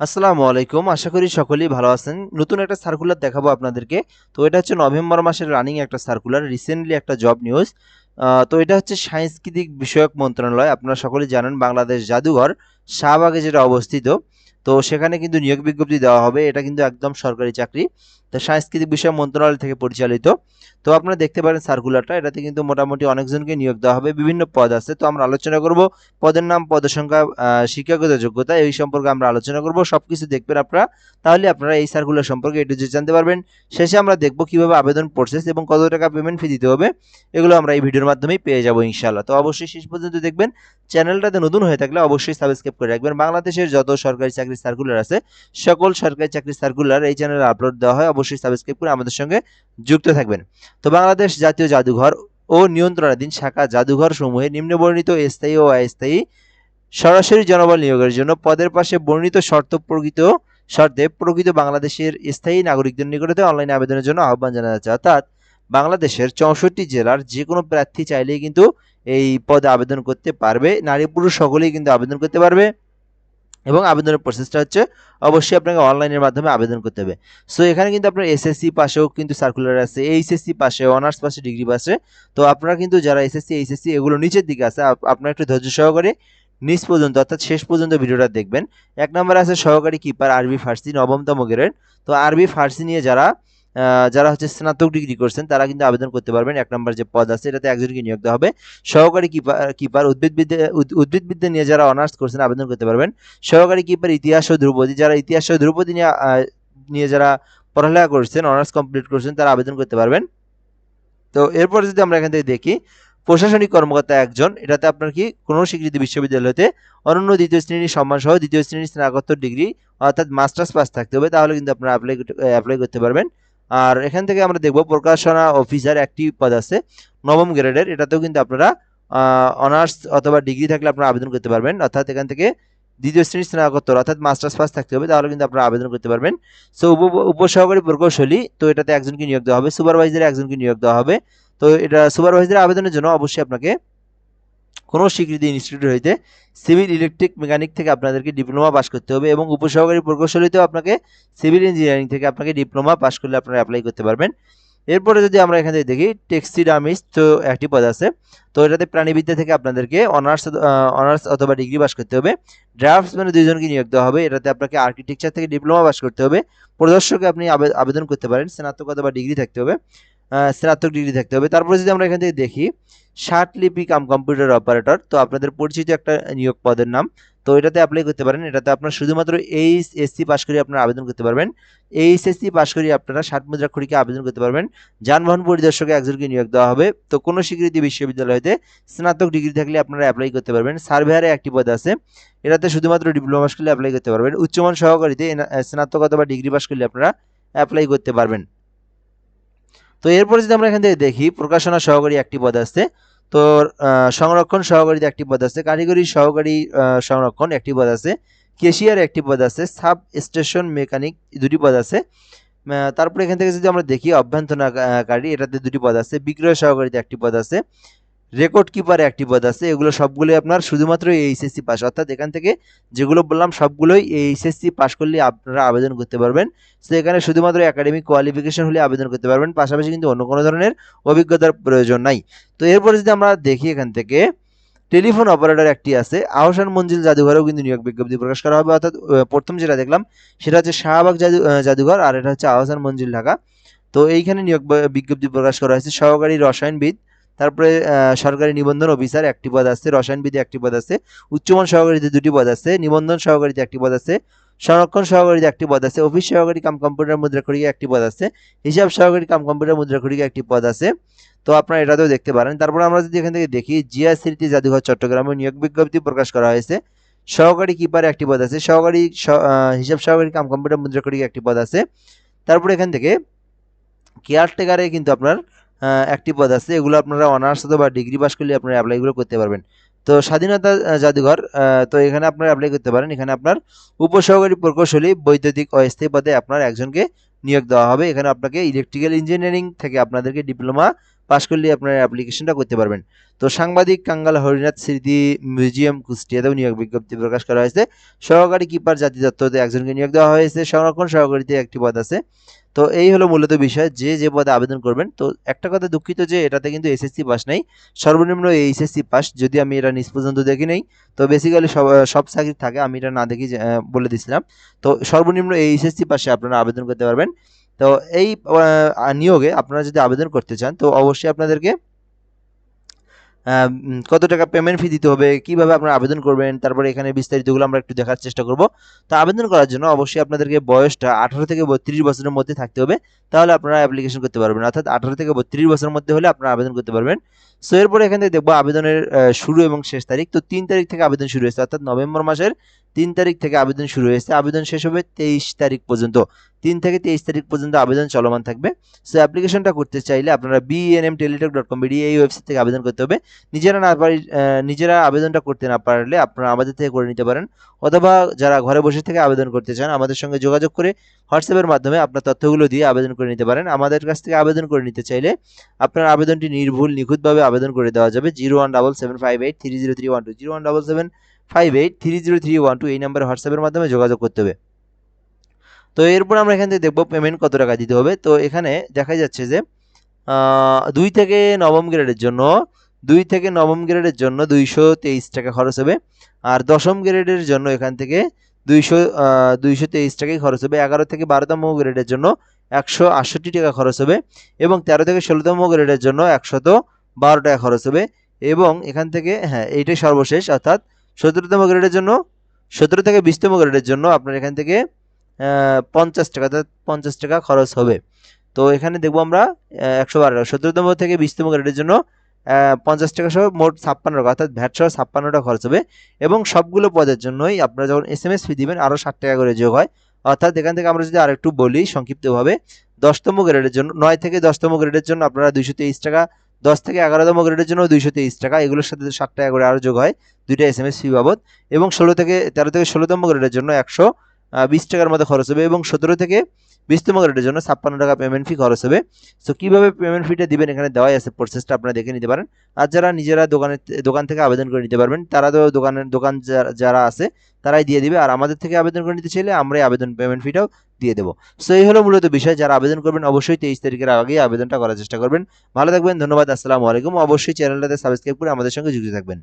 আসসালামু আলাইকুম। আশা করি সকলেই ভালো আছেন। নতুন একটা সার্কুলার দেখাবো আপনাদেরকে। তো এটা হচ্ছে নভেম্বর মাসের রানিং একটা সার্কুলার রিসেন্টলি একটা জব নিউজ তো এটা হচ্ছে সাংস্কৃতিক বিষয়ক মন্ত্রণালয়। আপনারা সকলেই জানেন বাংলাদেশ জাদুঘর। শাহবাগে যেটা অবস্থিত, তো সেখানে কিন্তু নিয়োগ বিজ্ঞপ্তি দেওয়া হবে। এটা কিন্তু একদম সরকারি চাকরি। তো সাংস্কৃতিক বিষয় মন্ত্রণালয় থেকে পরিচালিত। তো আপনারা দেখতে পারেন সার্কুলারটা এটাতে কিন্তু মোটামুটি অনেকজনকে নিয়োগ দেওয়া হবে। বিভিন্ন পদ আছে। তো আমরা আলোচনা করব পদের নাম পদের সংখ্যা শিক্ষাগত যোগ্যতা এই সম্পর্কে আমরা আলোচনা করব। সবকিছু দেখবেন আপনারা। তাহলে আপনারা এই সার্কুলার সম্পর্কে একটু জানতে পারবেন। শেষে আমরা দেখব কীভাবে আবেদন প্রসেস এবং কত টাকা পেমেন্ট ফি দিতে হবে। এগুলো আমরা এই ভিডিওর মাধ্যমেই পেয়ে যাব ইনশাআল্লাহ। তো অবশ্যই শেষ পর্যন্ত দেখবেন। চ্যানেলটাতে নতুন হয়ে থাকলে অবশ্যই সাবস্ক্রাইব করে রাখবেন। বাংলাদেশের যত সরকারি চাকরির সার্কুলার আছে, সকল সরকারি চাকরির সার্কুলার এই চ্যানেলে আপলোড দেওয়া হয়। অবশ্যই সাবস্ক্রাইব করে আমাদের সঙ্গে যুক্ত থাকবেন। তো বাংলাদেশ জাতীয় জাদুঘর ও নিয়ন্ত্রণাধীন শাখা জাদুঘর সমূহে নিম্নবর্ণিত স্থায়ী ও অস্থায়ী সরাসরি জনবল নিয়োগের জন্য পদের পাশে বর্ণিত শর্ত প্রকৃত শর্তে প্রকৃত বাংলাদেশের স্থায়ী নাগরিকদের নিকটতে অনলাইন আবেদনের জন্য আহ্বান জানা যাচ্ছে অর্থাৎ বাংলাদেশের চৌষট্টি জেলার যে কোনো প্রার্থী চাইলেই কিন্তু এই পদে আবেদন করতে পারবে। নারী পুরুষ সকলেই কিন্তু আবেদন করতে পারবে এবং আবেদনের প্রসেসটা হচ্ছে অবশ্যই আপনাকে অনলাইনের মাধ্যমে আবেদন করতে হবে। সো এখানে কিন্তু আপনার এসএসসি পাশেও কিন্তু সার্কুলার আছে এইচএসসি পাশে অনার্স পাশে ডিগ্রি পাশে। তো আপনারা কিন্তু যারা এসএসসি এইচএসসি এগুলো নিচের দিকে আছে, আপ- আপনারা একটু ধৈর্য সহকারে নিচ পর্যন্ত অর্থাৎ শেষ পর্যন্ত ভিডিওটা দেখবেন। এক নম্বরে আছে সহকারী কিপার আরবি ফার্সি নবমতম গ্রেড তো আরবি ফার্সি নিয়ে যারা যারা হচ্ছে স্নাতক ডিগ্রি করছেন, তারা কিন্তু আবেদন করতে পারবেন। এক নম্বর যে পদ আছে, এটাতে একজনকে নিয়োগ দেওয়া হবে। সহকারী কিপার কিপার উদ্ভিদবিদ্যা উদ- উদ্ভিদবিদ্যা নিয়ে যারা অনার্স করছেন, আবেদন করতে পারবেন। সহকারী কিপার, ইতিহাস ও ধ্রুপদী, যারা ইতিহাস ও ধ্রুপদী নিয়ে নিয়ে যারা পড়ালেখা করছেন, অনার্স কমপ্লিট করছেন, তারা আবেদন করতে পারবেন। তো এরপর যদি আমরা এখান থেকে দেখি, প্রশাসনিক কর্মকর্তা একজন, এটাতে আপনার কি, কোনো স্বীকৃতি বিশ্ববিদ্যালয় হতে অনন্য দ্বিতীয় শ্রেণির সম্মান সহ দ্বিতীয় শ্রেণির স্নাতকোত্তর ডিগ্রি, অর্থাৎ মাস্টার্স পাস থাকতে হবে, তাহলে কিন্তু আপনারা অ্যাপ্লাই অ্যাপ্লাই করতে পারবেন। আর এখান থেকে আমরা দেখব প্রকাশনা অফিসার একটি পদ আছে, নবম গ্রেডের। এটাতেও কিন্তু আপনারা অনার্স অথবা ডিগ্রি থাকলে আপনারা আবেদন করতে পারবেন। অর্থাৎ এখান থেকে দ্বিতীয় শ্রেণির স্নাতকোত্তর, অর্থাৎ মাস্টার্স পাস থাকতে হবে, তাহলে কিন্তু আপনারা আবেদন করতে পারবেন। সো উপ, উপসহকারী প্রকৌশলী, তো এটাতে একজনকে নিয়োগ দেওয়া হবে সুপারভাইজারে একজনকে নিয়োগ দেওয়া হবে। তো এটা সুপারভাইজারের আবেদনের জন্য অবশ্যই আপনাকে কোনো স্বীকৃতি ইনস্টিটিউট হইতে সিভিল ইলেকট্রিক মেকানিক থেকে আপনাদেরকে ডিপ্লোমা পাস করতে হবে এবং উপসহকারী প্রকৌশলীতেও আপনাকে সিভিল ইঞ্জিনিয়ারিং থেকে আপনাকে ডিপ্লোমা পাস করলে আপনারা অ্যাপ্লাই করতে পারবেন। এরপরে যদি আমরা এখান থেকে দেখি টেক্সিডামিস্ট তো একটি পদ আছে। তো এটাতে প্রাণীবিদ্যা থেকে আপনাদেরকে অনার্স অনার্স অথবা ডিগ্রি পাস করতে হবে। ড্রাফটসম্যানে দুইজনকে নিয়োগ দেওয়া হবে। এটাতে আপনাকে আর্কিটেকচার থেকে ডিপ্লোমা পাস করতে হবে। প্রদর্শকে আপনি আবে- আবেদন করতে পারেন। স্নাতক অথবা ডিগ্রি থাকতে হবে। স্নাতক ডিগ্রি থাকতে হবে। তারপরে যদি আমরা এখান থেকে দেখি ষাট লিপি কাম কম্পিউটার অপারেটর। তো আপনাদের পরিচিত একটা নিয়োগ পদের নাম। তো এটাতে অ্যাপ্লাই করতে পারেন। এটাতে আপনার শুধুমাত্র এইচ এসসি পাশ করে আপনারা আবেদন করতে পারবেন। এইচএসসি পাশ করে আপনারা ষাট মুদ্রা খড়িকে আবেদন করতে পারবেন। যানবাহন পরিদর্শকে একজনকে নিয়োগ দেওয়া হবে। তো কোনো স্বীকৃতি বিশ্ববিদ্যালয় হতে স্নাতক ডিগ্রি থাকলে আপনারা অ্যাপ্লাই করতে পারবেন। সার্ভেয়ারে একটি পদ আছে। এটাতে শুধুমাত্র ডিপ্লোমা পাস করলে অ্যাপ্লাই করতে পারবেন। উচ্চমান সহকারীতে স্নাতক অথবা ডিগ্রি পাস করলে আপনারা অ্যাপ্লাই করতে পারবেন। তো এরপর যদি আমরা এখান থেকে দেখি, প্রকাশনা সহকারী একটি পদ আছে, তো সংরক্ষণ সহকারীতে একটি পদ আছে, কারিগরি সহকারী সংরক্ষণ একটি পদ আছে, কেশিয়ার একটি পদ আছে সাব স্টেশন মেকানিক দুটি পদ আছে। তারপরে এখান থেকে যদি আমরা দেখি, অভ্যন্তরণাকারী, এটাতে দুটি পদ আছে, বিক্রয় সহকারীতে একটি পদ আছে রেকর্ড কিপারে একটি পদ আছে, এগুলো সবগুলোই আপনার শুধুমাত্র এইচএসসি পাস অর্থাৎ এখান থেকে যেগুলো বললাম সবগুলোই এইচএসসি পাস করলে আপনারা আবেদন করতে পারবেন। তো এখানে শুধুমাত্র একাডেমিক কোয়ালিফিকেশন হলে আবেদন করতে পারবেন, পাশাপাশি কিন্তু অন্য কোনো ধরনের অভিজ্ঞতার প্রয়োজন নাই। তো, এরপরে যদি আমরা দেখি এখান থেকে টেলিফোন অপারেটর একটি আছে, আহসান মঞ্জিল জাদুঘরেও কিন্তু নিয়োগ বিজ্ঞপ্তি প্রকাশ করা হবে, অর্থাৎ প্রথম যেটা দেখলাম, সেটা হচ্ছে শাহবাগ জাদু জাদুঘর, আর এটা হচ্ছে আহসান মঞ্জিল ঢাকা। তো, এইখানে নিয়োগ বিজ্ঞপ্তি প্রকাশ করা হয়েছে সহকারী রসায়নবিদ তারপরে সরকারি নিবন্ধন অফিসার একটি পদ আছে, রসায়নবিদে একটি পদ আছে, উচ্চমান সহকারীতে দুটি পদ আছে, নিবন্ধন সহকারীতে একটি পদ আছে, সংরক্ষণ সহকারীতে একটি পদ আছে, অফিস সহকারী কাম কম্পিউটার মুদ্রা মুদ্রাক্ষরিকে একটি পদ আছে, হিসাব সহকারী কাম কম্পিউটার মুদ্রা মুদ্রাক্ষরিকে একটি পদ আছে। তো আপনারা এটাতেও দেখতে পারেন। তারপরে আমরা যদি এখান থেকে দেখি স্মৃতি জাদুঘর, চট্টগ্রামে নিয়োগ বিজ্ঞপ্তি প্রকাশ করা হয়েছে। সহকারী কিপার একটি পদ আছে, সহকারী হিসাব সহকারী কাম কম্পিউটার মুদ্রা মুদ্রাক্ষরিকে একটি পদ আছে। তারপরে এখান থেকে, কেয়ারটেকারে কিন্তু আপনার একটি পদ আছে। এগুলো আপনারা অনার্স অথবা ডিগ্রি পাস করলে আপনারা অ্যাপ্লাইগুলো করতে পারবেন। তো স্বাধীনতা জাদুঘর তো এখানে আপনারা অ্যাপ্লাই করতে পারেন। এখানে আপনার উপসহকারী প্রকৌশলী, বৈদ্যুতিক অস্থায়ী পদে আপনার একজনকে নিয়োগ দেওয়া হবে। এখানে আপনাকে ইলেকট্রিক্যাল ইঞ্জিনিয়ারিং থেকে আপনাদেরকে ডিপ্লোমা পাশ করলে আপনার অ্যাপ্লিকেশনটা করতে পারবেন। তো সাংবাদিক কাঙ্গাল হরিনাথ স্মৃতি মিউজিয়াম কুষ্টিয়াতেও নিয়োগ বিজ্ঞপ্তি প্রকাশ করা হয়েছে। সহকারী কিপার জাতি তত্ত্বতে একজনকে নিয়োগ দেওয়া হয়েছে। সংরক্ষণ সহকারীতে একটি পদ আছে। তো এই হলো মূলত বিষয়, যে যে পদে আবেদন করবেন। তো একটা কথা দুঃখিত যে, এটাতে কিন্তু এসএসসি পাস নেই। সর্বনিম্ন এইচএসসি পাস যদি আমি এটা নিজ পর্যন্ত দেখি নেই, তো বেসিক্যালি সব সব চাকরি থাকে। আমি এটা না দেখি বলে দিছিলাম। তো সর্বনিম্ন এইচএসসি পাশে আপনারা আবেদন করতে পারবেন। তো এই নিয়োগে আপনারা যদি আবেদন করতে চান, তো অবশ্যই আপনাদেরকে কত টাকা পেমেন্ট ফি দিতে হবে, কীভাবে আপনারা আবেদন করবেন, তারপরে এখানে বিস্তারিতগুলো আমরা একটু দেখার চেষ্টা করব। তো আবেদন করার জন্য অবশ্যই আপনাদেরকে বয়সটা আঠারো থেকে বত্রিশ বছরের মধ্যে থাকতে হবে, তাহলে আপনারা অ্যাপ্লিকেশন করতে পারবেন। অর্থাৎ আঠারো থেকে বত্রিশ বছরের মধ্যে হলে আপনারা আবেদন করতে পারবেন। সো এরপরে এখান থেকে দেখব আবেদনের শুরু এবং শেষ তারিখ। তো তিন তারিখ থেকে আবেদন শুরু হয়েছে, অর্থাৎ নভেম্বর মাসের তিন তারিখ থেকে আবেদন শুরু হয়েছে। আবেদন শেষ হবে তেইশ তারিখ পর্যন্ত। তিন থেকে তেইশ তারিখ পর্যন্ত আবেদন চলমান থাকবে। সো অ্যাপ্লিকেশনটা করতে চাইলে আপনারা BNM teletalk dot com BD এই ওয়েবসাইট থেকে আবেদন করতে হবে। নিজেরা না পারি নিজেরা আবেদনটা করতে না পারলে আপনারা আমাদের থেকে করে নিতে পারেন। অথবা যারা ঘরে বসে থেকে আবেদন করতে চান, আমাদের সঙ্গে যোগাযোগ করে হোয়াটসঅ্যাপের মাধ্যমে আপনার তথ্যগুলো দিয়ে আবেদন করে নিতে পারেন। আমাদের কাছ থেকে আবেদন করে নিতে চাইলে আপনার আবেদনটি নির্ভুল, নিখুঁতভাবে আবেদন করে দেওয়া যাবে। Zero one double seven five eight three zero three one two zero one double seven five eight three zero three one two এই নাম্বারে হোয়াটসঅ্যাপের মাধ্যমে যোগাযোগ করতে হবে। তো এরপর আমরা এখান থেকে দেখব পেমেন্ট কত টাকা দিতে হবে। তো এখানে দেখা যাচ্ছে যে দুই থেকে নবম গ্রেডের জন্য, দুই থেকে নবম গ্রেডের জন্য দুইশো তেইশ টাকা খরচ হবে। আর দশম গ্রেডের জন্য এখান থেকে দুইশো দুইশো তেইশ টাকাই খরচ হবে। এগারো থেকে বারোতম গ্রেডের জন্য একশো আটষট্টি টাকা খরচ হবে এবং তেরো থেকে ষোলোতম গ্রেডের জন্য একশত বারো টাকা খরচ হবে। এবং এখান থেকে হ্যাঁ এইটাই সর্বশেষ, অর্থাৎ সতেরোতম গ্রেডের জন্য, সতেরো থেকে বিশতম গ্রেডের জন্য আপনার এখান থেকে পঞ্চাশ টাকা, অর্থাৎ পঞ্চাশ টাকা খরচ হবে। তো এখানে দেখব আমরা একশো বারো টাকা। সতেরোতম থেকে বিশতম গ্রেডের জন্য পঞ্চাশ টাকা সহ মোট ছাপ্পান্ন টাকা, অর্থাৎ ভ্যাট সহ ছাপ্পান্ন টাকা খরচ হবে। এবং সবগুলো পদের জন্যই আপনারা যখন এস এম এস ফি দিবেন আরও ষাট টাকা করে যোগ হয়। অর্থাৎ এখান থেকে আমরা যদি আরেকটু বলি সংক্ষিপ্তভাবে দশতম গ্রেডের জন্য, নয় থেকে দশতম গ্রেডের জন্য আপনারা দুইশো তেইশ টাকা দশ থেকে এগারোতম গ্রেডের জন্য দুইশো তেইশ টাকা। এগুলোর সাথে ষাট টাকা করে আরও যোগ হয়। দুইটা এস এম এস ফি বাবদ। এবং ষোলো থেকে তেরো থেকে ষোলোতম গ্রেডের জন্য একশো বিশ টাকার মতো খরচ হবে এবং সতেরো থেকে বিশতম গ্রেডের জন্য ছাপ্পান্ন টাকা পেমেন্ট ফি খরচ হবে। সো কীভাবে পেমেন্ট ফিটা দিবেন এখানে দেওয়াই আছে প্রসেসটা আপনারা দেখে নিতে পারেন। আর যারা নিজেরা দোকানের দোকান থেকে আবেদন করে নিতে পারবেন, তারা তো দোকানের, দোকান যারা- যারা আছে, তারাই দিয়ে দিবে। আর আমাদের থেকে আবেদন করে নিতে চাইলে আমরাই আবেদন পেমেন্ট ফিটাও দিয়ে দেবো। সো এই হলো মূলত বিষয়। যারা আবেদন করবেন, অবশ্যই তেইশ তারিখের আগেই আবেদনটা করার চেষ্টা করবেন। ভালো থাকবেন, ধন্যবাদ, আসসালামু আলাইকুম। অবশ্যই চ্যানেলটাতে সাবস্ক্রাইব করে আমাদের সঙ্গে যুক্ত থাকবেন।